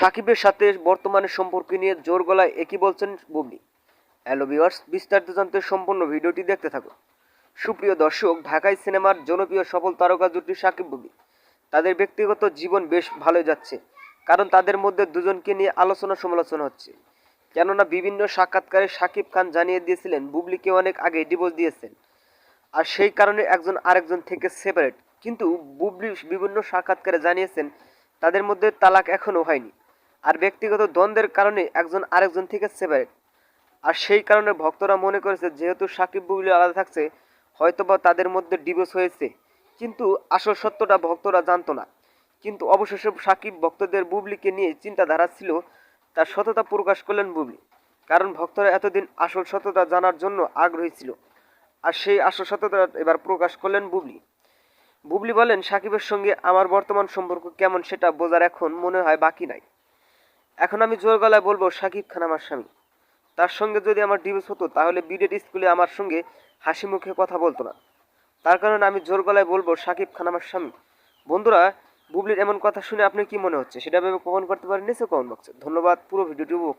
সাকিবের সাথে বর্তমানে সম্পর্ক নিয়ে জোর গলায় একই বলছেন বুবলি। হ্যালো ভিউয়ার্স, বিস্তারিত জানতে সম্পূর্ণ ভিডিওটি দেখতে থাকুন। সুপ্রিয় দর্শক, ঢাকাই সিনেমার জনপ্রিয় সফল তারকা জুটি সাকিব বুবলি। তাদের ব্যক্তিগত জীবন বেশ ভালোই যাচ্ছে, কারণ তাদের মধ্যে দুজনকে নিয়ে আলোচনা সমালোচনা হচ্ছে। কেননা বিভিন্ন সাক্ষাৎকারে সাকিব খান জানিয়ে দিয়েছিলেন, বুবলিকে অনেক আগে ডিভোর্স দিয়েছেন। আর সেই কারণে একজন আরেকজন থেকে সেপারেট কিন্তু বুবলি বিভিন্ন সাক্ষাৎকারে জানিয়েছেন, তাদের মধ্যে তালাক এখনও হয়নি। আর ব্যক্তিগত দ্বন্দ্বের কারণে একজন আরেকজন থেকে সেপারেট। আর সেই কারণে ভক্তরা মনে করেছে, যেহেতু সাকিব বুবলি আলাদা থাকছে, হয়তোবা তাদের মধ্যে ডিভোর্স হয়েছে। কিন্তু আসল সত্যটা ভক্তরা জানতো না। কিন্তু অবশেষে সাকিব ভক্তদের বুবলিকে নিয়ে চিন্তাধারা ছিল, তার সততা প্রকাশ করলেন বুবলি। কারণ ভক্তরা এতদিন আসল সততা জানার জন্য আগ্রহী ছিল। আর সেই আসল সততা এবার প্রকাশ করলেন বুবলি। বুবলি বলেন, সাকিবের সঙ্গে আমার বর্তমান সম্পর্ক কেমন সেটা বোঝার এখন মনে হয় বাকি নাই। এখন আমি জোর গলায় বলব, সাকিব খান আমার স্বামী। তার সঙ্গে যদি আমার ডিভোর্স হতো, তাহলে বিডেড স্কুলে আমার সঙ্গে হাসি মুখে কথা বলতো না। তার কারণে আমি জোর গলায় বলব, সাকিব খান আমার স্বামী। বন্ধুরা, বুবলির এমন কথা শুনে আপনি কি মনে হচ্ছে? সেটা ভেবে কখন করতে পারেন নিচে কমেন্ট বক্সে ধন্যবাদ, পুরো ভিডিওটি উপভোগ